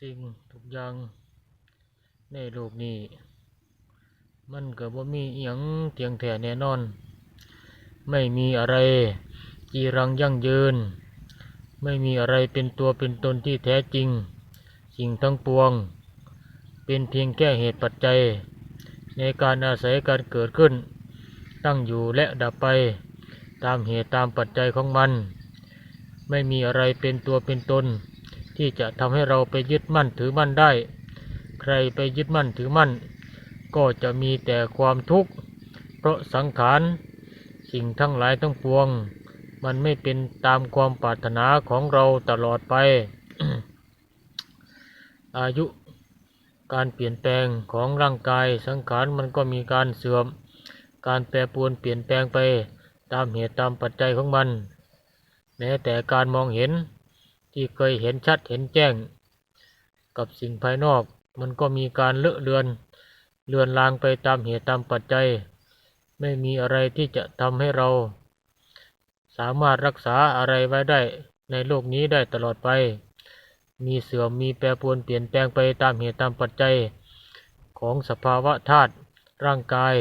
สิ่งทุกอย่าง ในโลกนี้ มันก็บ่มีอิหยังเทียงแท้แน่นอน ไม่มีอะไรจีรังยั่งยืน ไม่มีอะไรเป็นตัวเป็นตนที่แท้จริง สิ่งทั้งปวง เป็นเพียงแค่เหตุปัจจัย ในการอาศัยการเกิดขึ้น ตั้งอยู่และดับไปตามเหตุตามปัจจัยของมัน ไม่มีอะไรเป็นตัวเป็นตน ที่จะทำให้เราไปยึดมั่นถือมั่นได้ ใครไปยึดมั่นถือมั่น ก็จะมีแต่ความทุกข์ เพราะสังขารสิ่งทั้งหลายทั้งปวง มันไม่เป็นตามความปรารถนาของเราตลอดไป อายุการเปลี่ยนแปลงของร่างกายสังขารมันก็มีการเสื่อม การแปรปรวนเปลี่ยนแปลงไปตามเหตุตามปัจจัยของมัน แม้แต่การมองเห็น ที่เคยเห็นชัดเห็นแจ้ง กับสิ่งภายนอก มันก็มีการเลอะเลือนเลือนลางไปตามเหตุตามปัจจัย ไม่มีอะไรที่จะทำให้เรา สามารถรักษาอะไรไว้ได้ในโลกนี้ได้ตลอดไป มีเสื่อมมีแปรปรวนเปลี่ยนแปลงไปตามเหตุตามปัจจัย ของสภาวะธาตุร่างกาย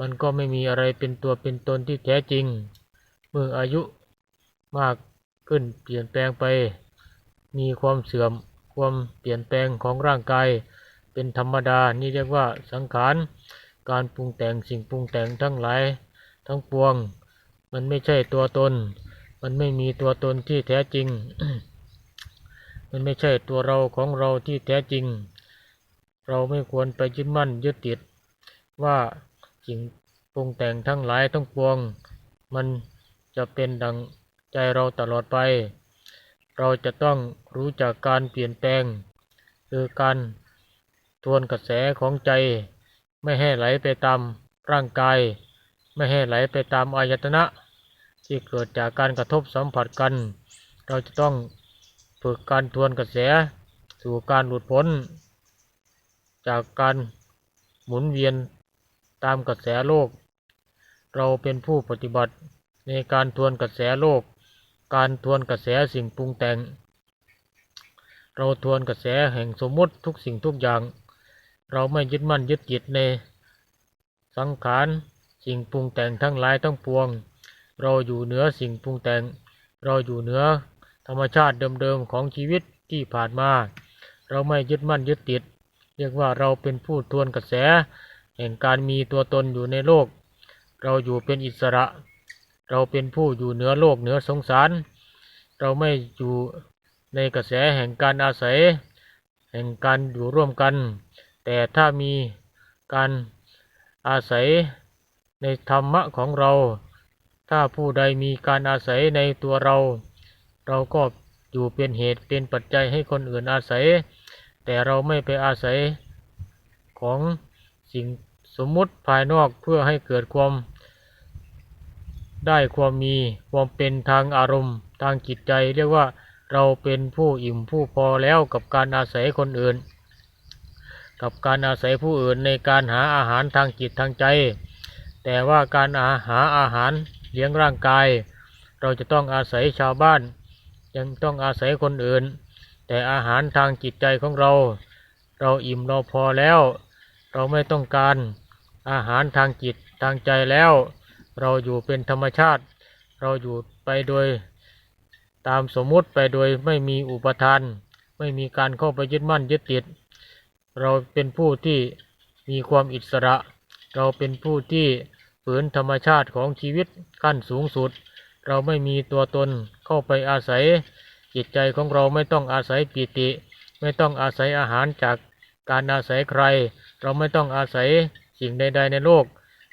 มันก็ไม่มีอะไรเป็นตัวเป็นตนที่แท้จริง เมื่ออายุมาก ขึ้นเปลี่ยนแปลงไป มีความเสื่อมความเปลี่ยนแปลงของร่างกาย เป็นธรรมดา นี่เรียกว่าสังขาร การปรุงแต่งสิ่งปรุงแต่งทั้งหลาย ทั้งปวง มันไม่ใช่ตัวตน มันไม่มีตัวตนที่แท้จริง มันไม่ใช่ตัวเราของเราที่แท้จริง เราไม่ควรไปยึดมั่นยึดติด ว่าสิ่งปรุงแต่งทั้งหลายทั้งปวง มันจะเป็นดัง ใจเราตลอดไป เราจะต้องรู้จักการเปลี่ยนแปลง คือการทวนกระแสของใจ ไม่ให้ไหลไปตามร่างกาย ไม่ให้ไหลไปตามอายตนะ ที่เกิดจากการกระทบสัมผัสกัน เราจะต้องฝึกการทวนกระแส สู่การหลุดพ้น จากการหมุนเวียนตามกระแสโลก เราเป็นผู้ปฏิบัติในการทวนกระแสโลก การทวนกระแสสิ่งปรุงแต่ง เราทวนกระแสแห่งสมมติทุกสิ่งทุกอย่าง เราไม่ยึดมั่นยึดจิตใน สังขารสิ่งปรุงแต่งทั้งหลายทั้งปวง เราอยู่เหนือสิ่งปรุงแต่ง เราอยู่เหนือธรรมชาติเดิมๆของชีวิตที่ผ่านมา เราไม่ยึดมั่นยึดติด เรียกว่าเราเป็นผู้ทวนกระแส แห่งการมีตัวตนอยู่ในโลก เราอยู่เป็นอิสระ เราเป็นผู้อยู่เหนือโลกเหนือสงสาร เราไม่อยู่ในกระแสแห่งการอาศัย แห่งการอยู่ร่วมกัน แต่ถ้ามีการอาศัยในธรรมะของเรา ถ้าผู้ใดมีการอาศัยในตัวเรา เราก็อยู่เป็นเหตุเป็นปัจจัยให้คนอื่นอาศัย แต่เราไม่ไปอาศัยของสิ่งสมมุติภายนอกเพื่อให้เกิดความ ได้ความมีความเป็นทางอารมณ์ ทางจิตใจ เรียกว่าเราเป็นผู้อิ่มผู้พอแล้วกับการอาศัยคนอื่น กับการอาศัยผู้อื่นในการหาอาหารทางจิตทางใจ แต่ว่าการอาหาอาหารเลี้ยงร่างกาย เราจะต้องอาศัยชาวบ้าน ยังต้องอาศัยคนอื่น แต่อาหารทางจิตใจของเรา เราอิ่มเราพอแล้ว เราไม่ต้องการอาหารทางจิตทางใจแล้ว เราอยู่เป็นธรรมชาติ เราอยู่ไปโดยตามสมมุติไปโดยไม่มีอุปทาน ไม่มีการเข้าไปยึดมั่นยึดติด เราเป็นผู้ที่มีความอิสระ เราเป็นผู้ที่ฝืนธรรมชาติของชีวิตขั้นสูงสุด เราไม่มีตัวตนเข้าไปอาศัย จิตใจของเราไม่ต้องอาศัยปิติ ไม่ต้องอาศัยอาหารจากการอาศัยใคร เราไม่ต้องอาศัยสิ่งใด ๆ ในโลก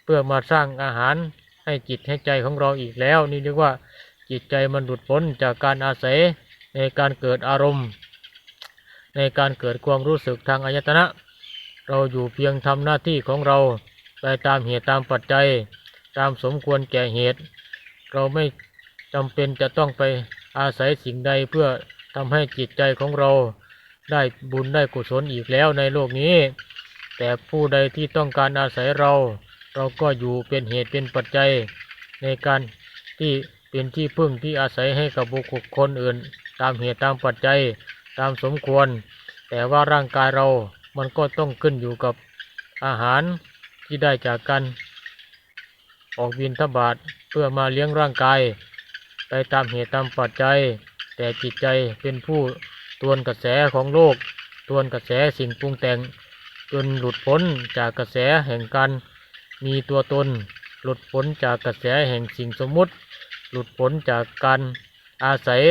เพื่อมาสร้างอาหาร ให้จิตให้ใจของเราอีกแล้ว นี่เรียกว่าจิตใจมันหลุดพ้นจากการอาศัยในการเกิดอารมณ์ ในการเกิดความรู้สึกทางอายตนะ เราอยู่เพียงทำหน้าที่ของเราไปตามเหตุตามปัจจัย ตามสมควรแก่เหตุ เราไม่จำเป็นจะต้องไปอาศัยสิ่งใดเพื่อทำให้จิตใจของเราได้บุญได้กุศลอีกแล้วในโลกนี้ แต่ผู้ใดที่ต้องการอาศัยเรา เราก็อยู่เป็นเหตุเป็นปัจจัยในการที่เป็นที่พึ่งที่อาศัยให้กับบุคคลอื่น ตามเหตุตามปัจจัยตามสมควร แต่ว่าร่างกายเรามันก็ต้องขึ้นอยู่กับอาหารที่ได้จากการออกบินทบาทเพื่อมาเลี้ยงร่างกาย ไปตามเหตุตามปัจจัย แต่จิตใจเป็นผู้ตวนกระแสของโลกตวนกระแสสิ่งปรุงแต่ง จนหลุดพ้นจากกระแสแห่งการ มีตัวตน หลุดพ้นจากกระแสแห่งสิ่งสมมุติ หลุดพ้นจากการอาศัย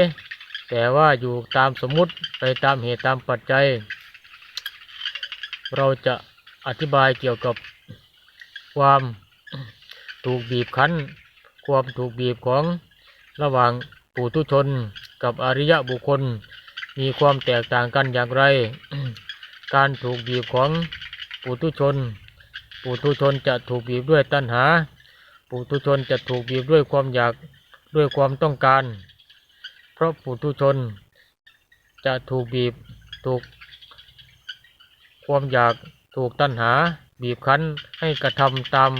แต่ว่าอยู่ตามสมมุติไปตามเหตุตามปัจจัย เราจะอธิบายเกี่ยวกับความถูกบีบคั้น ความถูกบีบของระหว่างปุถุชนกับอริยะบุคคล มีความแตกต่างกันอย่างไร การถูกบีบของปุถุชน ปุถุชนจะถูกบีบด้วยตัณหา ปุถุชนจะถูกบีบด้วยความอยากด้วยความต้องการ เพราะปุถุชนจะถูกบีบถูก ความอยากถูกตัณหา บีบคั้นให้กระทำตาม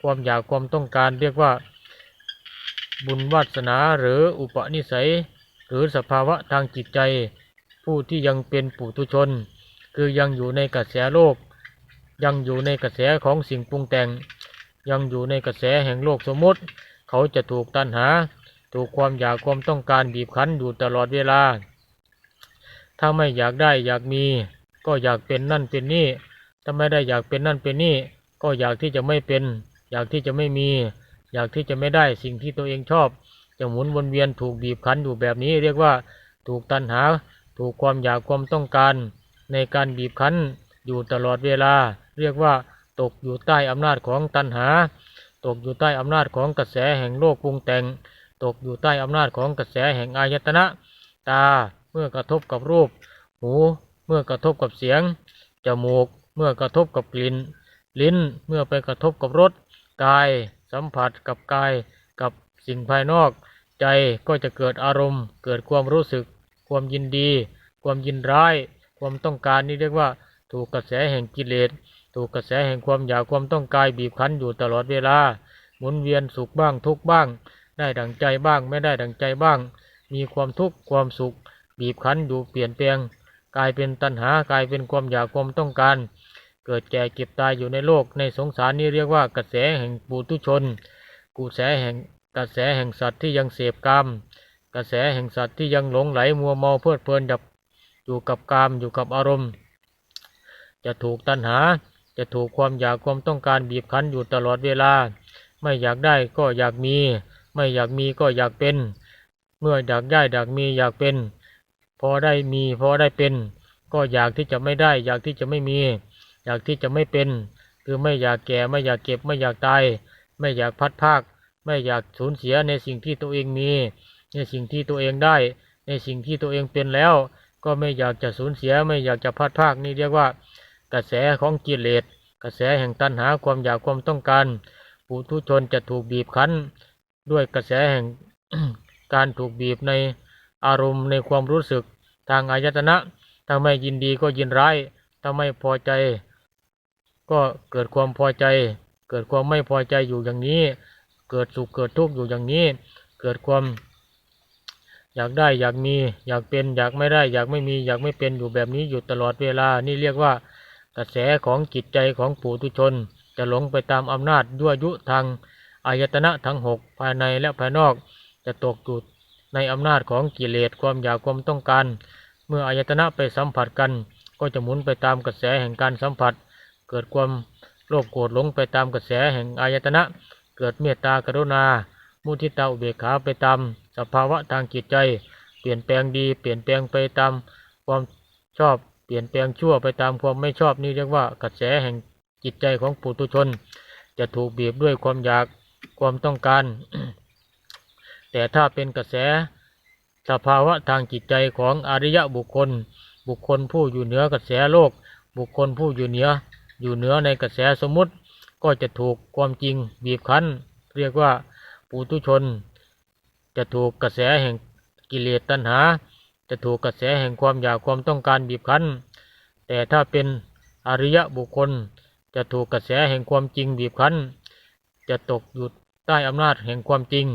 ความอยากความต้องการเรียกว่า บุญวาสนาหรืออุปนิสัย หรือสภาวะทางจิตใจ ผู้ที่ยังเป็นปุถุชน คือยังอยู่ในกระแสโลก ยังอยู่ในกระแสของสิ่งปรุงแต่ง ยังอยู่ในกระแสแห่งโลกสมมติ เขาจะถูกตัณหา ถูกความอยากความต้องการบีบคั้นอยู่ตลอดเวลา ถ้าไม่อยากได้อยากมี ก็อยากเป็นนั่นเป็นนี่ ถ้าไม่ได้อยากเป็นนั่นเป็นนี่ ก็อยากที่จะไม่เป็น อยากที่จะไม่มี อยากที่จะไม่ได้สิ่งที่ตัวเองชอบ จะหมุนวนเวียนถูกบีบคั้นอยู่แบบนี้ เรียกว่าถูกตัณหา ถูกความอยากความต้องการ ในการบีบคั้นอยู่ตลอดเวลา เรียกว่าตกอยู่ใต้อำนาจของตัณหา ตกอยู่ใต้อำนาจของกระแสแห่งโลกปรุงแต่ง ตกอยู่ใต้อำนาจของกระแสแห่งอายตนะ ตาเมื่อกระทบกับรูป หู เมื่อกระทบกับเสียง จมูก เมื่อกระทบกับกลิ่น ลิ้น เมื่อไปกระทบกับรส กาย สัมผัสกับกาย กับสิ่งภายนอก ใจก็จะเกิดอารมณ์ เกิดความรู้สึก ความยินดี ความยินร้าย ความต้องการนี่เรียกว่าถูกกระแสแห่งกิเลส ถูกกระแสแห่งความอยากความต้องการบีบคั้นอยู่ตลอดเวลา หมุนเวียนสุขบ้างทุกบ้าง ได้ดังใจบ้างไม่ได้ดังใจบ้าง มีความทุกข์ความสุข บีบคั้นอยู่เปลี่ยนแปลง กลายเป็นตัณหากลายเป็นความอยากความต้องการ เกิดแก่เก็บตายอยู่ในโลกในสงสารนี้เรียกว่ากระแสแห่งปุถุชนกุแสแห่งกระแสแห่งสัตว์ที่ยังเสพกามกระแสแห่งสัตว์ที่ยังหลงไหลมัวเมาเพลิดเพลินอยู่กับกามอยู่กับอารมณ์ จะถูกตัณหา จะถูกความอยากความต้องการบีบคั้นอยู่ตลอดเวลา ไม่อยากได้ก็อยากมี ไม่อยากมีก็อยากเป็น เมื่ออยากได้อยากมีอยากเป็น พอได้มีพอได้เป็น ก็อยากที่จะไม่ได้ อยากที่จะไม่มี อยากที่จะไม่เป็น คือไม่อยากแก่ไม่อยากเก็บไม่อยากตายไม่อยากพัดภาค ไม่อยากสูญเสียในสิ่งที่ตัวเองมี ในสิ่งที่ตัวเองได้ ในสิ่งที่ตัวเองเป็นแล้ว ก็ไม่อยากจะสูญเสียไม่อยากจะพัดภาคนี่เรียกว่า กระแสของกิเลสกระแสแห่งตัณหาความอยากความต้องการปุถุชนจะถูกบีบคั้น ด้วยกระแสแห่งการถูกบีบในอารมณ์ในความรู้สึกทางอายตนะถ้าไม่ยินดีก็ยินร้ายถ้าไม่พอใจ ก็เกิดความพอใจ เกิดความไม่พอใจอยู่อย่างนี้ เกิดสุขเกิดทุกข์อยู่อย่างนี้ เกิดความ อยากได้อยากมี อยากเป็น อยากไม่ได้ อยากไม่มี อยากไม่เป็นอยู่แบบนี้อยู่ตลอดเวลา นี่เรียกว่า กระแสของจิตใจของปุถุชน จะหลงไปตามอำนาจยั่วยุทางอายตนะทั้งหกภายในและภายนอก จะตกอยู่ในอำนาจของกิเลสความอยากความต้องการ เมื่ออายตนะไปสัมผัสกัน ก็จะหมุนไปตามกระแสแห่งการสัมผัส เกิดความโลภโกรธหลงไปตามกระแสแห่งอายตนะ เกิดเมตตากรุณา มุทิตาอุเบกขาไปตามสภาวะทางจิตใจ เปลี่ยนแปลงดี เปลี่ยนแปลงไปตามความชอบ เปลี่ยนแปลงชั่วไปตามความไม่ชอบนี่เรียกว่ากระแสแห่งจิตใจของปุถุชน จะถูกบีบด้วยความอยากความต้องการ แต่ถ้าเป็นกระแสสภาวะทางจิตใจของอริยะบุคคล บุคคลผู้อยู่เหนือกระแสโลก บุคคลผู้อยู่เหนือ อยู่เหนือในกระแสสมมติ ก็จะถูกความจริงบีบคั้น เรียกว่าปุถุชน จะถูกกระแสแห่งกิเลสตัณหา จะถูกกระแสแห่งความอยากความต้องการบีบคั้น แต่ถ้าเป็นอริยบุคคล จะถูกกระแสแห่งความจริงบีบคั้น จะตกอยู่ใต้อำนาจแห่งความจริง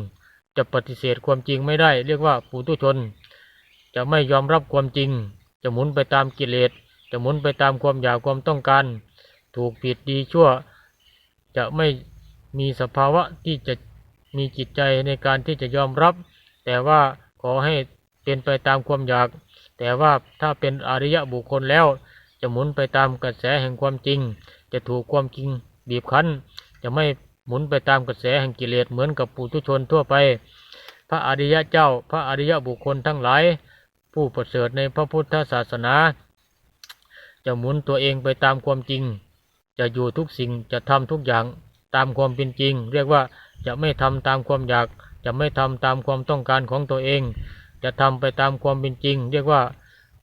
จะปฏิเสธความจริงไม่ได้ เรียกว่าปุถุชน จะไม่ยอมรับความจริง จะหมุนไปตามกิเลส จะหมุนไปตามความอยากความต้องการ ถูกผิดดีชั่ว จะไม่มีสภาวะที่จะมีจิตใจในการที่จะยอมรับ แต่ว่าขอให้ เป็นไปตามความอยาก แต่ว่าถ้าเป็นอริยะบุคคลแล้ว จะหมุนไปตามกระแสแห่งความจริง จะถูกความจริงบีบคั้น จะไม่หมุนไปตามกระแสแห่งกิเลสเหมือนกับปุถุชนทั่วไป พระอริยะเจ้า พระอริยะบุคคลทั้งหลาย ผู้ประเสริฐในพระพุทธศาสนา จะหมุนตัวเองไปตามความจริง จะอยู่ทุกสิ่งจะทำทุกอย่างตามความเป็นจริง เรียกว่าจะไม่ทำตามความอยาก จะไม่ทำตามความต้องการของตัวเอง จะทำไปตามความเป็นจริง เรียกว่า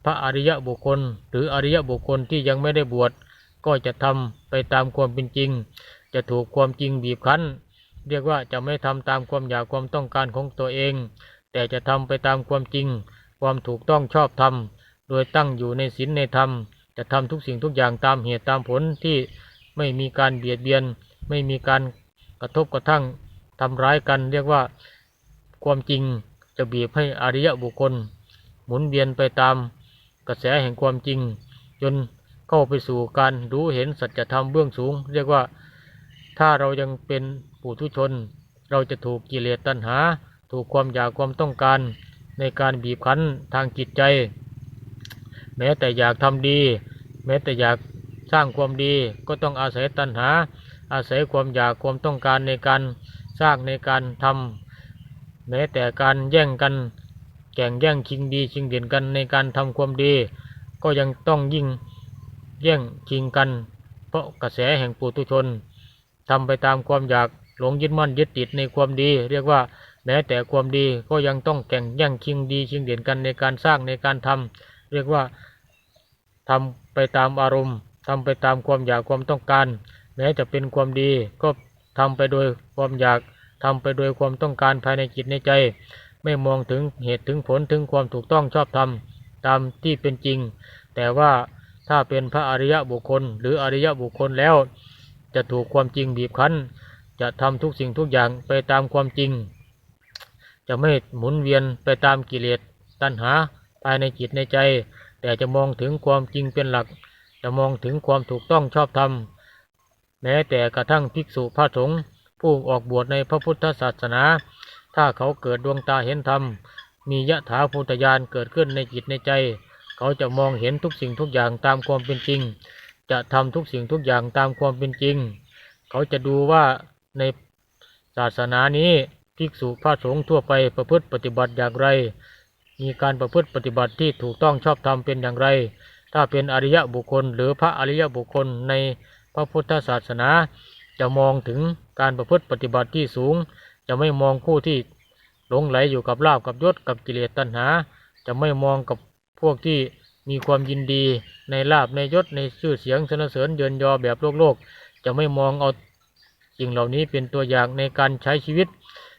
พระอริยะบุคคล หรืออริยะบุคคลที่ยังไม่ได้บวชก็จะทำไปตามความเป็นจริง จะถูกความจริงบีบคั้น เรียกว่าจะไม่ทำตามความอยากความต้องการของตัวเอง แต่จะทำไปตามความจริง ความถูกต้องชอบธรรมโดยตั้งอยู่ในศีลในธรรม จะทำทุกสิ่งทุกอย่างตามเหตุตามผลที่ไม่มีการเบียดเบียน ไม่มีการกระทบกระทั่งทำร้ายกัน เรียกว่าความจริง จะบีบให้อริยะบุคคล หมุนเวียนไปตามกระแสแห่งความจริง จนเข้าไปสู่การรู้เห็นสัจธรรมเบื้องสูง เรียกว่าถ้าเรายังเป็นปุถุชน เราจะถูกกิเลสตัณหา ถูกความอยากความต้องการ ในการบีบคั้นทางจิตใจ แม้แต่อยากทำดี แม้แต่อยากสร้างความดีก็ต้องอาศัยตัณหา อาศัยความอยากความต้องการในการสร้างในการทำ แม้แต่การแย่งกันแข่งแย่งชิงดีชิงเด่นกันในการทำความดี ก็ยังต้องยิ่งแย่งชิงกัน เพราะกระแสแห่งปุถุชนทำไปตามความอยากหลงยึดมั่นยึดติดในความดี เรียกว่าแม้แต่ความดีก็ยังต้องแข่งแย่งชิงดีชิงเด่นกันในการสร้างในการทำเรียกว่าทำไปตามอารมณ์ทำไปตามความอยากความต้องการ แม้จะเป็นความดีก็ทำไปโดยความอยาก ทำไปโดยความต้องการภายในจิตในใจ ไม่มองถึงเหตุถึงผลถึงความถูกต้องชอบธรรมตามที่เป็นจริง แต่ว่าถ้าเป็นพระอริยะบุคคล หรืออริยะบุคคลแล้ว จะถูกความจริงบีบคั้น จะทำทุกสิ่งทุกอย่างไปตามความจริง จะไม่หมุนเวียนไปตามกิเลสตัณหาภายในจิตในใจ แต่จะมองถึงความจริงเป็นหลัก จะมองถึงความถูกต้องชอบธรรมแม้แต่กระทั่งภิกษุพระสงฆ์ ผู้ออกบวชในพระพุทธศาสนา ถ้าเขาเกิดดวงตาเห็นธรรม มียะถาภูตยานเกิดขึ้นในจิตในใจ เขาจะมองเห็นทุกสิ่งทุกอย่างตามความเป็นจริง จะทำทุกสิ่งทุกอย่างตามความเป็นจริง เขาจะดูว่าในศาสนานี้ภิกษุพระสงฆ์ทั่วไปประพฤติปฏิบัติอย่างไร มีการประพฤติปฏิบัติที่ถูกต้องชอบธรรมเป็นอย่างไร ถ้าเป็นอริยบุคคล หรือพระอริยบุคคลในพระพุทธศาสนา จะมองถึงการประพฤติปฏิบัติที่สูง จะไม่มองผู้ที่หลงไหลอยู่กับลาบกับยศกับกิเลสตัณหา จะไม่มองกับพวกที่มีความยินดีในลาบในยศในชื่อเสียงสนเสริญเยินยอแบบโลกโลก จะไม่มองเอาสิ่งเหล่านี้เป็นตัวอย่างในการใช้ชีวิต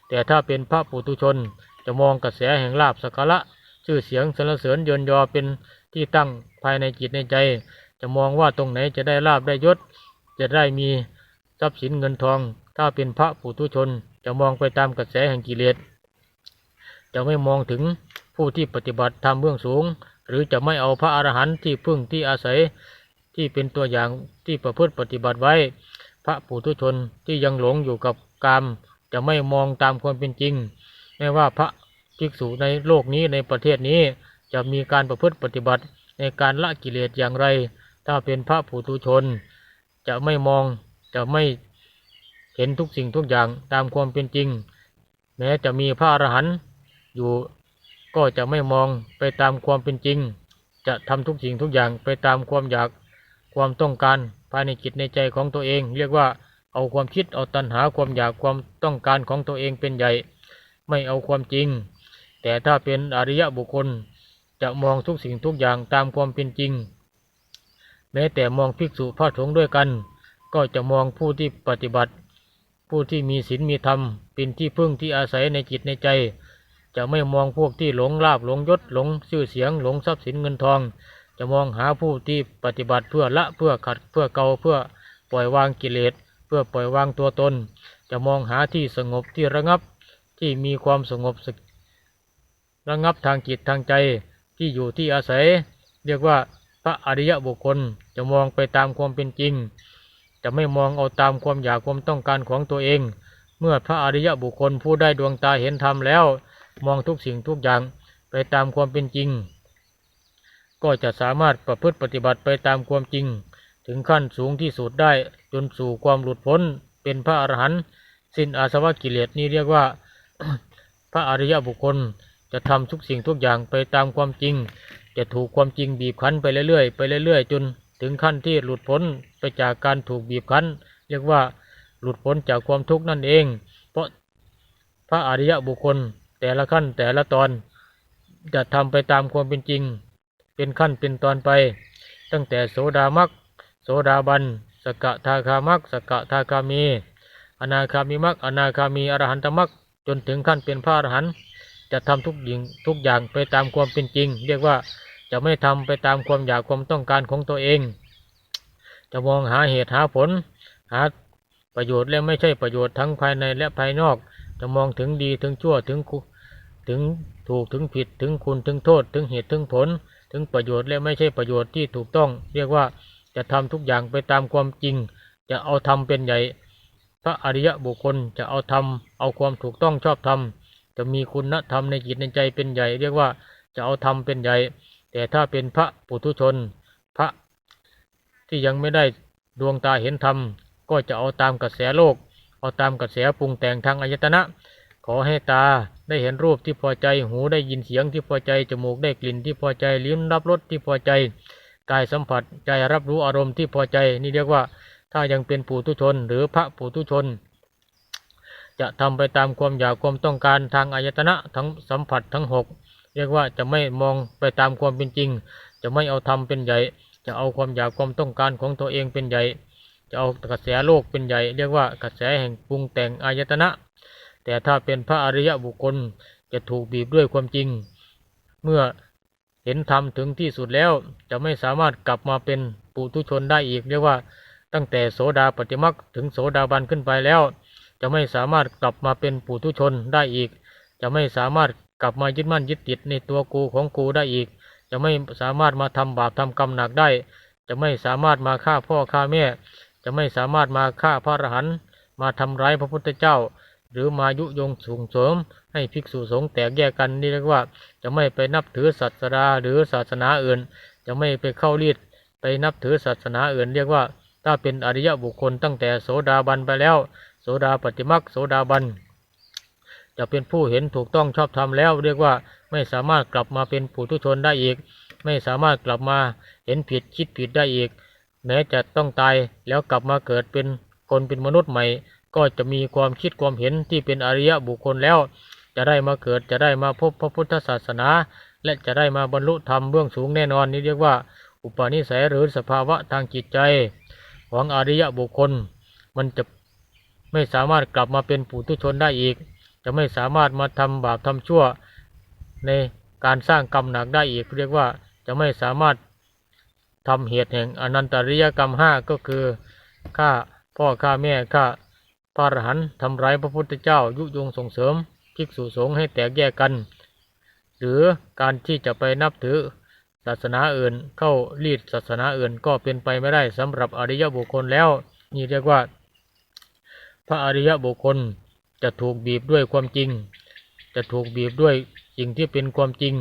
แต่ถ้าเป็นพระปุถุชน จะมองกระแสแห่งลาบสักการะชื่อเสียงสนเสริญเยินยอเป็นที่ตั้งภายในจิตในใจ จะมองว่าตรงไหนจะได้ลาบได้ยศ จะได้มี ทรัพย์สินเงินทอง ถ้าเป็นพระปุถุชน จะมองไปตามกระแสแห่งกิเลสจะไม่มองถึงผู้ที่ปฏิบัติธรรมเบื้องสูง หรือจะไม่เอาพระอรหันต์ที่พึ่งที่อาศัยที่เป็นตัวอย่างที่ประพฤติปฏิบัติไว้ พระปุถุชนที่ยังหลงอยู่กับกามจะไม่มองตามความเป็นจริงไม่ว่าพระภิกษุในโลกนี้ในประเทศนี้จะมีการประพฤติปฏิบัติในการละกิเลสอย่างไร ถ้าเป็นพระปุถุชน จะไม่มอง จะไม่เห็นทุกสิ่งทุกอย่างตามความเป็นจริง แม้จะมีพระอรหันต์อยู่ก็จะไม่มองไปตามความเป็นจริง จะทำทุกสิ่งทุกอย่างไปตามความอยากความต้องการภายในจิตในใจของตัวเอง เรียกว่าเอาความคิดเอาตัณหาความอยากความต้องการของตัวเองเป็นใหญ่ ไม่เอาความจริง แต่ถ้าเป็นอริยะบุคคลจะมองทุกสิ่งทุกอย่างตามความเป็นจริง แม้แต่มองภิกษุพระสงฆ์ด้วยกัน ก็จะมองผู้ที่ปฏิบัติ ผู้ที่มีศีลมีธรรม เป็นที่พึ่งที่อาศัยในจิตในใจ จะไม่มองพวกที่หลงลาบหลงยศหลงชื่อเสียงหลงทรัพย์สินเงินทอง จะมองหาผู้ที่ปฏิบัติเพื่อละเพื่อขัดเพื่อเกาเพื่อปล่อยวางกิเลสเพื่อปล่อยวางตัวตน จะมองหาที่สงบที่ระงับที่มีความสงบสึกระงับทางจิตทางใจที่อยู่ที่อาศัย เรียกว่าพระอริยบุคคลจะมองไปตามความเป็นจริง จะไม่มองเอาตามความอยากความต้องการของตัวเอง เมื่อพระอริยบุคคลผู้ได้ดวงตาเห็นธรรมแล้ว มองทุกสิ่งทุกอย่างไปตามความเป็นจริง ก็จะสามารถประพฤติปฏิบัติไปตามความจริง ถึงขั้นสูงที่สุดได้จนสู่ความหลุดพ้นเป็นพระอรหันต์สิ้นอาสวะกิเลสนี้เรียกว่า พระอริยบุคคลจะทำทุกสิ่งทุกอย่างไปตามความจริง จะถูกความจริงบีบคั้นไปเรื่อยๆไปเรื่อยๆ จนถึงขั้นที่หลุดพ้น ไปจากการถูกบีบคั้น เรียกว่าหลุดพ้นจากความทุกข์นั่นเอง เพราะพระอริยบุคคลแต่ละขั้นแต่ละตอนจะทำไปตามความเป็นจริง เป็นขั้นเป็นตอนไป ตั้งแต่โสดามักโสดาบันสกทาคามักสกทาคามี อนาคามิมักอนาคามีอรหันตมักจนถึงขั้นเป็นพระอรหันต์จะทำทุกอย่างทุกอย่างไปตามความเป็นจริง เรียกว่าจะไม่ทำไปตามความอยากความต้องการของตัวเอง จะมองหาเหตุหาผล หาประโยชน์และไม่ใช่ประโยชน์ทั้งภายในและภายนอก จะมองถึงดีถึงชั่วถึงถึงถูกถึงผิดถึงคุณถึงโทษ ถึงเหตุถึงผล ถึงประโยชน์และไม่ใช่ประโยชน์ที่ถูกต้อง เรียกว่าจะทำทุกอย่างไปตามความจริง จะเอาทำเป็นใหญ่ พระอริยะบุคคลจะเอาธรรมเอาความถูกต้องชอบธรรมจะมีคุณธรรมในจิตในใจเป็นใหญ่ เรียกว่าจะเอาธรรมเป็นใหญ่ แต่ถ้าเป็นพระปุถุชน พระ ที่ยังไม่ได้ดวงตาเห็นธรรม ก็จะเอาตามกระแสโลก เอาตามกระแสปรุงแต่งทางอายตนะ ขอให้ตาได้เห็นรูปที่พอใจหูได้ยินเสียงที่พอใจจมูกได้กลิ่นที่พอใจลิ้นรับรสที่พอใจกายสัมผัสใจรับรู้อารมณ์ที่พอใจ นี่เรียกว่าถ้ายังเป็นปุถุชน หรือพระปุถุชน จะทำไปตามความอยากความต้องการทางอายตนะทั้งสัมผัสทั้งหกเรียกว่าจะไม่มองไปตามความเป็นจริง จะไม่เอาธรรมเป็นใหญ่ จะเอาความอยากความต้องการของตัวเองเป็นใหญ่ จะเอากระแสโลกเป็นใหญ่ เรียกว่ากระแสแห่งปรุงแต่งอายตนะ แต่ถ้าเป็นพระอริยบุคคลจะถูกบีบด้วยความจริง เมื่อเห็นธรรมถึงที่สุดแล้วจะไม่สามารถกลับมาเป็นปุถุชนได้อีก เรียกว่าตั้งแต่โสดาปฏิมักถึงโสดาบันขึ้นไปแล้ว จะไม่สามารถกลับมาเป็นปุถุชนได้อีก จะไม่สามารถกลับมายึดมั่นยึดติดในตัวกูของกูได้อีก จะไม่สามารถมาทำบาปทำกรรมหนักได้ จะไม่สามารถมาฆ่าพ่อฆ่าแม่ จะไม่สามารถมาฆ่าพระอรหันต์มาทำร้ายพระพุทธเจ้า หรือมายุยงส่งเสริม ให้ภิกษุสงฆ์แตกแยกกันนี่เรียกว่า จะไม่ไปนับถือศาสดาหรือศาสนาอื่น จะไม่ไปเข้ารีดไปนับถือศาสนาอื่น เรียกว่า ถ้าเป็นอริยบุคคลตั้งแต่โสดาบันไปแล้ว โสดาปฏิมักโสดาบัน จะเป็นผู้เห็นถูกต้องชอบธรรมแล้ว เรียกว่าไม่สามารถกลับมาเป็นผู้ทุชนได้อีก ไม่สามารถกลับมาเห็นผิดคิดผิดได้อีก แม้จะต้องตายแล้วกลับมาเกิดเป็นคนเป็นมนุษย์ใหม่ ก็จะมีความคิดความเห็นที่เป็นอริยบุคคลแล้ว จะได้มาเกิดจะได้มาพบพระพุทธศาสนา และจะได้มาบรรลุธรรมเบื้องสูงแน่นอนนี่เรียกว่า อุปนิสัยหรือสภาวะทางจิตใจ ของอริยบุคคล มันจะไม่สามารถกลับมาเป็นปุถุชนได้อีก จะไม่สามารถมาทำบาปทำชั่วในการสร้างกรรมหนักได้อีก เรียกว่าจะไม่สามารถทำเหตุแห่งอนันตริยกรรมห้าก็คือฆ่าพ่อฆ่าแม่ฆ่าพระอรหันต์ทำร้ายพระพุทธเจ้ายุยงส่งเสริมภิกษุสงฆ์ให้แตกแยกกัน หรือการที่จะไปนับถือศาสนาอื่นเข้าลีดศาสนาอื่นก็เป็นไปไม่ได้สำหรับอริยบุคคลแล้ว นี่เรียกว่า พระอริยบุคคล จะถูกบีบด้วยความจริง จะถูกบีบด้วยสิ่งที่เป็นความจริง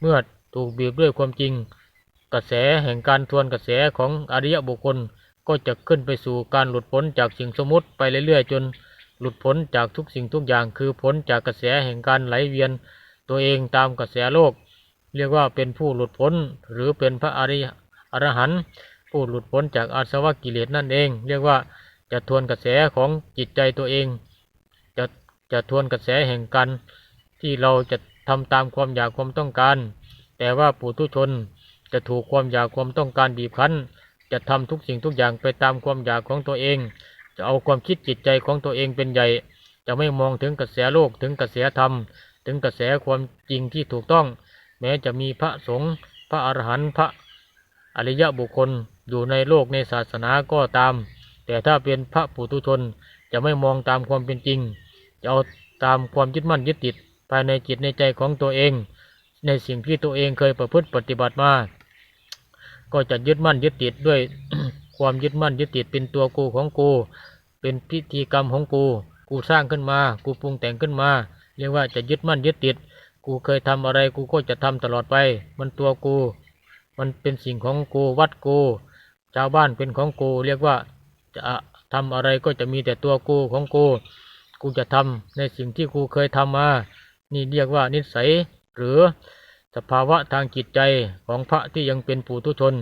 เมื่อถูกบีบด้วยความจริง กระแสแห่งการทวนกระแสของอริยบุคคลก็จะขึ้นไปสู่การหลุดพ้นจากสิ่งสมมติไปเรื่อยๆ จนหลุดพ้นจากทุกสิ่งทุกอย่าง คือพ้นจากกระแสแห่งการไหลเวียน ตัวเองตามกระแสโลก เรียกว่าเป็นผู้หลุดพ้นหรือเป็นพระอริยอรหันต์ผู้หลุดพ้นจากอาสวะกิเลสนั่นเอง เรียกว่าจะทวนกระแสของจิตใจตัวเอง จะทวนกระแสแห่งการที่เราจะทำตามความอยากความต้องการ แต่ว่าปุถุชนจะถูกความอยากความต้องการบีบคั้น จะทำทุกสิ่งทุกอย่างไปตามความอยากของตัวเอง จะเอาความคิดจิตใจของตัวเองเป็นใหญ่ จะไม่มองถึงกระแสโลกถึงกระแสธรรม ถึงกระแสความจริงที่ถูกต้อง แม้จะมีพระสงฆ์พระอรหันต์พระอริยบุคคลอยู่ในโลกในศาสนาก็ตาม แต่ถ้าเป็นพระปุถุชนจะไม่มองตามความเป็นจริง เอาตามความยึดมั่นยึดติด ภายในจิตในใจของตัวเอง ในสิ่งที่ตัวเองเคยประพฤติปฏิบัติมา ก็จะยึดมั่นยึดติดด้วยความยึดมั่นยึดติดเป็นตัวกูของกู เป็นพิธีกรรมของกู กูสร้างขึ้นมา กูปรุงแต่งขึ้นมา เรียกว่าจะยึดมั่นยึดติด กูเคยทำอะไรกูก็จะทำตลอดไป มันตัวกู มันเป็นสิ่งของกูวัดกู ชาวบ้านเป็นของกู เรียกว่าจะทำอะไรก็จะมีแต่ตัวกูของกู กูจะทำในสิ่งที่กูเคยทำมา นี่เรียกว่านิสัย หรือสภาวะทางจิตใจของพระที่ยังเป็นปุถุชน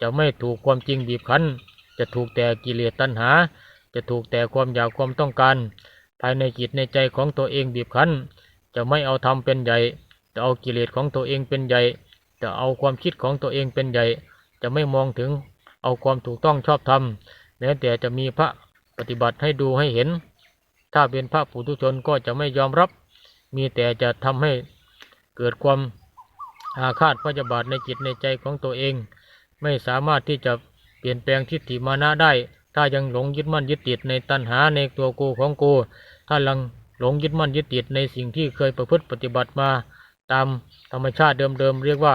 จะไม่ถูกความจริงบีบคั้น จะถูกแต่กิเลสตัณหา จะถูกแต่ความอยากความต้องการ ภายในจิตในใจของตัวเองบีบคั้น จะไม่เอาธรรมเป็นใหญ่ จะเอากิเลสของตัวเองเป็นใหญ่ จะเอาความคิดของตัวเองเป็นใหญ่ จะไม่มองถึงเอาความถูกต้องชอบธรรมแม้แต่จะมีพระปฏิบัติให้ดูให้เห็น ถ้าเป็นพระปุถุชนก็จะไม่ยอมรับ มีแต่จะทำให้เกิดความอาฆาตพยาบาทในจิตในใจของตัวเอง ไม่สามารถที่จะเปลี่ยนแปลงทิฏฐิมานะได้ ถ้ายังหลงยึดมั่นยึดติดในตัณหาในตัวกูของกู ถ้ายังหลงยึดมั่นยึดติดในสิ่งที่เคยประพฤติปฏิบัติมา ตามธรรมชาติเดิมๆเรียกว่า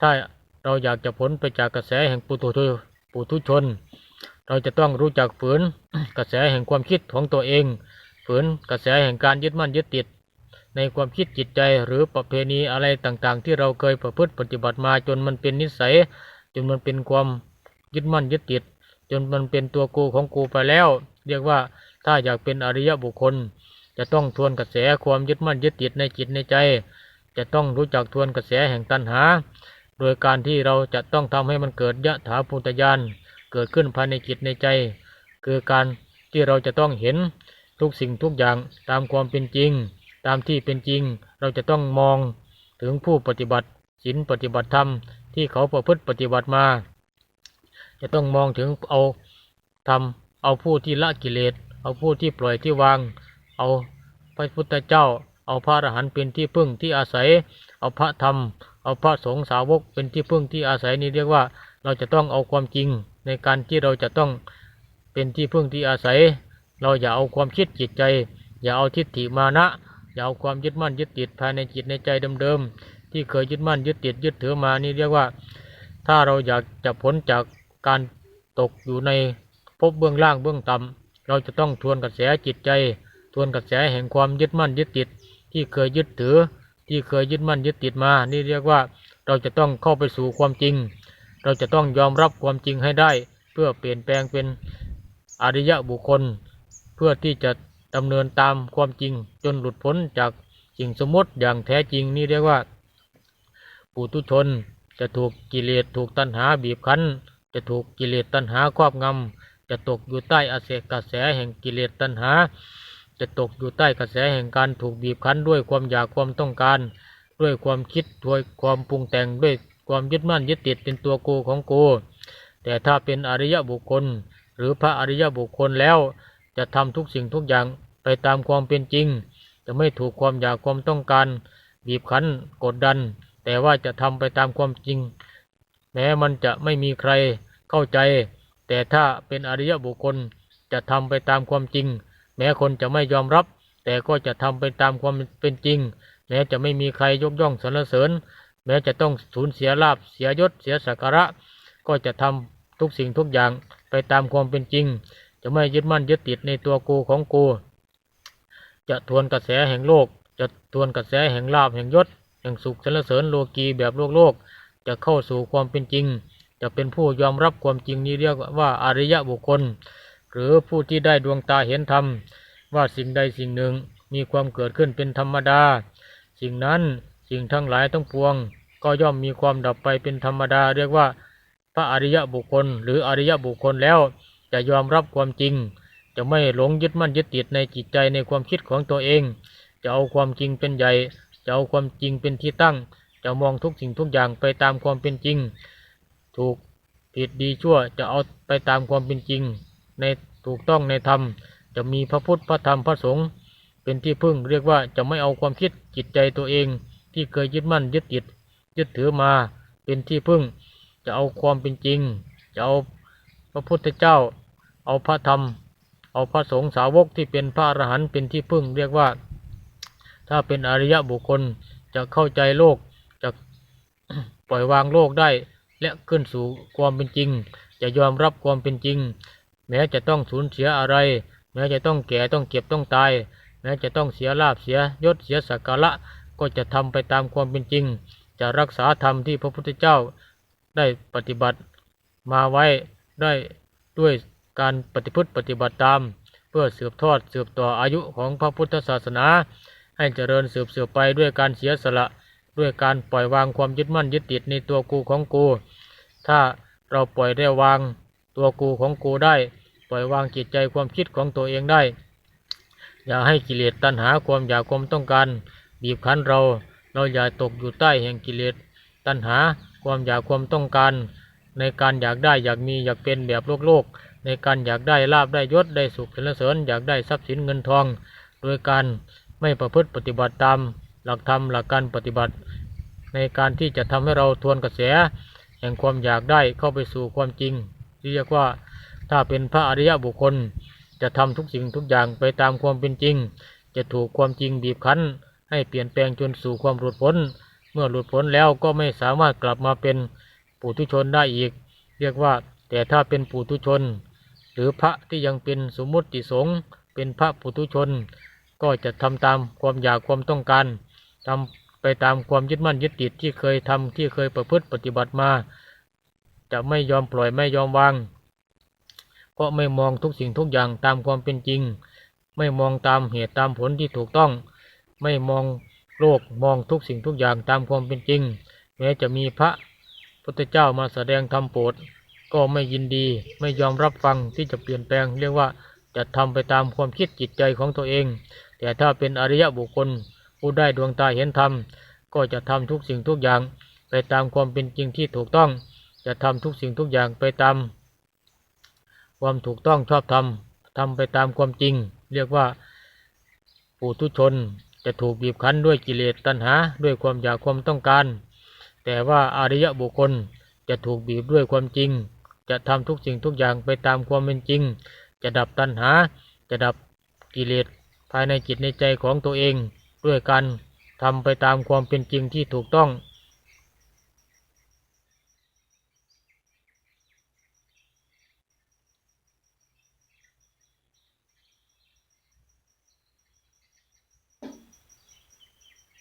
ถ้าเราอยากจะพ้นไปจากกระแสแห่งปุถุชนปุถุชน เราจะต้องรู้จักฝืนกระแสแห่งความคิดของตัวเอง ฝืนกระแสแห่งการยึดมั่นยึดติด ในความคิดจิตใจหรือประเพณีอะไรต่างๆ ที่เราเคยประพฤติปฏิบัติมาจนมันเป็นนิสัย จนมันเป็นความยึดมั่นยึดติด จนมันเป็นตัวกูของกูไปแล้ว เรียกว่าถ้าอยากเป็นอริยบุคคล จะต้องทวนกระแสความยึดมั่นยึดติดในจิตในใจ จะต้องรู้จักทวนกระแสแห่งตัณหา โดยการที่เราจะต้องทำให้มันเกิดยะถาภูตยานเกิดขึ้นภายในจิตในใจ คือการที่เราจะต้องเห็น ทุกสิ่งทุกอย่างตามความเป็นจริง ตามที่เป็นจริง เราจะต้องมองถึงผู้ปฏิบัติศีลปฏิบัติธรรมที่เขาประพฤติปฏิบัติมา จะต้องมองถึงเอาทำเอาผู้ที่ละกิเลส เอาผู้ที่ปล่อยที่วาง เอาพระพุทธเจ้า เอาพระอรหันต์เป็นที่พึ่งที่อาศัย เอาพระธรรม เอาพระสงฆ์สาวกเป็นที่พึ่งที่อาศัยนี่เรียกว่า เราจะต้องเอาความจริงในการที่เราจะต้องเป็นที่พึ่งที่อาศัย เราอย่าเอาความคิดจิตใจ อย่าเอาทิฏฐิมานะ อย่าเอาความยึดมั่นยึดติดภายในจิตในใจเดิมๆที่เคยยึดมั่นยึดติดยึดถือมานี่เรียกว่า ถ้าเราอยากจะพ้นจากการตกอยู่ในภพเบื้องล่างเบื้องต่ำเราจะต้องทวนกระแสจิตใจ ทวนกระแสแห่งความยึดมั่นยึดติด ที่เคยยึดถือ ที่เคยยึดมั่นยึดติดมา นี่เรียกว่าเราจะต้องเข้าไปสู่ความจริง เราจะต้องยอมรับความจริงให้ได้ เพื่อเปลี่ยนแปลงเป็นอริยะบุคคล เพื่อที่จะดำเนินตามความจริงจนหลุดพ้นจากสิ่งสมมติอย่างแท้จริงนี่เรียกว่า ปุถุชนจะถูกกิเลสถูกตัณหาบีบคั้น จะถูกกิเลสตัณหาครอบงำ จะตกอยู่ใต้อาเสกระแสแห่งกิเลสตัณหา จะตกอยู่ใต้กระแสแห่งการถูกบีบคั้นด้วยความอยากความต้องการ ด้วยความคิดด้วยความปรุงแต่งด้วยความยึดมั่นยึดติดเป็นตัวกูของกู แต่ถ้าเป็นอริยบุคคล หรือพระอริยบุคคลแล้ว จะทำทุกสิ่งทุกอย่างไปตามความเป็นจริง จะไม่ถูกความอยากความต้องการ บีบคั้นกดดัน แต่ว่าจะทำไปตามความจริง แม้มันจะไม่มีใครเข้าใจ แต่ถ้าเป็นอริยบุคคลจะทำไปตามความจริง แม้คนจะไม่ยอมรับ แต่ก็จะทำไปตามความเป็นจริง แม้จะไม่มีใครยกย่องสรรเสริญ แม้จะต้องสูญเสียลาบเสียยศเสียสักการะ ก็จะทำทุกสิ่งทุกอย่างไปตามความเป็นจริง จะไม่ยึดมั่นยึดติดในตัวกูของกู จะทวนกระแสแห่งโลก จะทวนกระแสแห่งลาบแห่งยศแห่งสุขสรรเสริญโลกีแบบโลกโลก จะเข้าสู่ความเป็นจริง จะเป็นผู้ยอมรับความจริงนี้เรียกว่าอริยบุคคล หรือผู้ที่ได้ดวงตาเห็นธรรม ว่าสิ่งใดสิ่งหนึ่งมีความเกิดขึ้นเป็นธรรมดา สิ่งนั้นสิ่งทั้งหลายทั้งปวง ก็ย่อมมีความดับไปเป็นธรรมดา เรียกว่าพระอริยบุคคล หรืออริยบุคคลแล้ว จะยอมรับความจริง จะไม่หลงยึดมั่นยึดติดในจิตใจในความคิดของตัวเอง จะเอาความจริงเป็นใหญ่ จะเอาความจริงเป็นที่ตั้ง จะมองทุกสิ่งทุกอย่างไปตามความเป็นจริง ถูกผิดดีชั่วจะเอาไปตามความเป็นจริง ในถูกต้องในธรรม จะมีพระพุทธพระธรรมพระสงฆ์เป็นที่พึ่งเรียกว่าจะไม่เอาความคิดจิตใจตัวเอง ที่เคยยึดมั่นยึดติด ยึดถือมาเป็นที่พึ่ง จะเอาความเป็นจริง จะเอาพระพุทธเจ้า เอาพระธรรม เอาพระสงฆ์สาวกที่เป็นพระอรหันต์เป็นที่พึ่ง เรียกว่า ถ้าเป็นอริยะบุคคลจะเข้าใจโลกจะปล่อยวางโลกได้ และขึ้นสู่ความเป็นจริง จะยอมรับความเป็นจริง แม้จะต้องสูญเสียอะไร แม้จะต้องแก่ต้องเก็บต้องตาย แม้จะต้องเสียลาบเสียยศเสียสักการะก็จะทำไปตามความเป็นจริง จะรักษาธรรมที่พระพุทธเจ้าได้ปฏิบัติมาไว้ได้ด้วย การปฏิพฤติปฏิบัติตาม เพื่อสืบทอดสืบต่ออายุของพระพุทธศาสนา ให้เจริญสืบสืบไปด้วยการเสียสละ ด้วยการปล่อยวางความยึดมั่นยึดติดในตัวกูของกู ถ้าเราปล่อยได้วางตัวกูของกูได้ ปล่อยวางจิตใจความคิดของตัวเองได้ อย่าให้กิเลสตัณหาความอยากความต้องการบีบคั้นเรา เราอย่าตกอยู่ใต้แห่งกิเลสตัณหาความอยากความต้องการ ในการอยากได้อยากมีอยากเป็นแบบโลกโลก ในการอยากได้ลาบได้ยศได้สุขสรรเสริญอยากได้ทรัพย์สินเงินทอง โดยการไม่ประพฤติปฏิบัติตามหลักธรรมหลักการปฏิบัติ ในการที่จะทำให้เราทวนกระแสแห่งความอยากได้เข้าไปสู่ความจริงที่เรียกว่าถ้าเป็นพระอริยบุคคล จะทำทุกสิ่งทุกอย่างไปตามความเป็นจริง จะถูกความจริงบีบคั้น ให้เปลี่ยนแปลงจนสู่ความหลุดพ้น เมื่อหลุดพ้นแล้วก็ไม่สามารถกลับมาเป็นปุถุชนได้อีก เรียกว่าแต่ถ้าเป็นปุถุชน หรือพระที่ยังเป็นสมมุติสงฆ์เป็นพระปุถุชน ก็จะทำตามความอยากความต้องการทำไปตามความยึดมั่นยึดติดที่เคยทำที่เคยประพฤติปฏิบัติมา จะไม่ยอมปล่อยไม่ยอมวาง เพราะไม่มองทุกสิ่งทุกอย่างตามความเป็นจริง ไม่มองตามเหตุตามผลที่ถูกต้อง ไม่มองโลกมองทุกสิ่งทุกอย่างตามความเป็นจริงแม้จะมีพระพุทธเจ้ามาแสดงธรรมโปรด ก็ไม่ยินดีไม่ยอมรับฟังที่จะเปลี่ยนแปลง เรียกว่าจะทำไปตามความคิดจิตใจของตัวเอง แต่ถ้าเป็นอริยบุคคลผู้ได้ดวงตาเห็นธรรมก็จะทำทุกสิ่งทุกอย่าง ไปตามความเป็นจริงที่ถูกต้อง จะทำทุกสิ่งทุกอย่างไปตาม ความถูกต้องชอบธรรมทำไปตามความจริง เรียกว่าปุถุชนจะถูกบีบคั้นด้วยกิเลสตัณหา ด้วยความอยากความต้องการ แต่ว่าอริยบุคคลจะถูกบีบด้วยความจริง จะทำทุกสิ่งทุกอย่างไปตามความเป็นจริง จะดับตัณหา จะดับกิเลสภายในจิตในใจของตัวเอง ด้วยการทำไปตามความเป็นจริงที่ถูกต้อง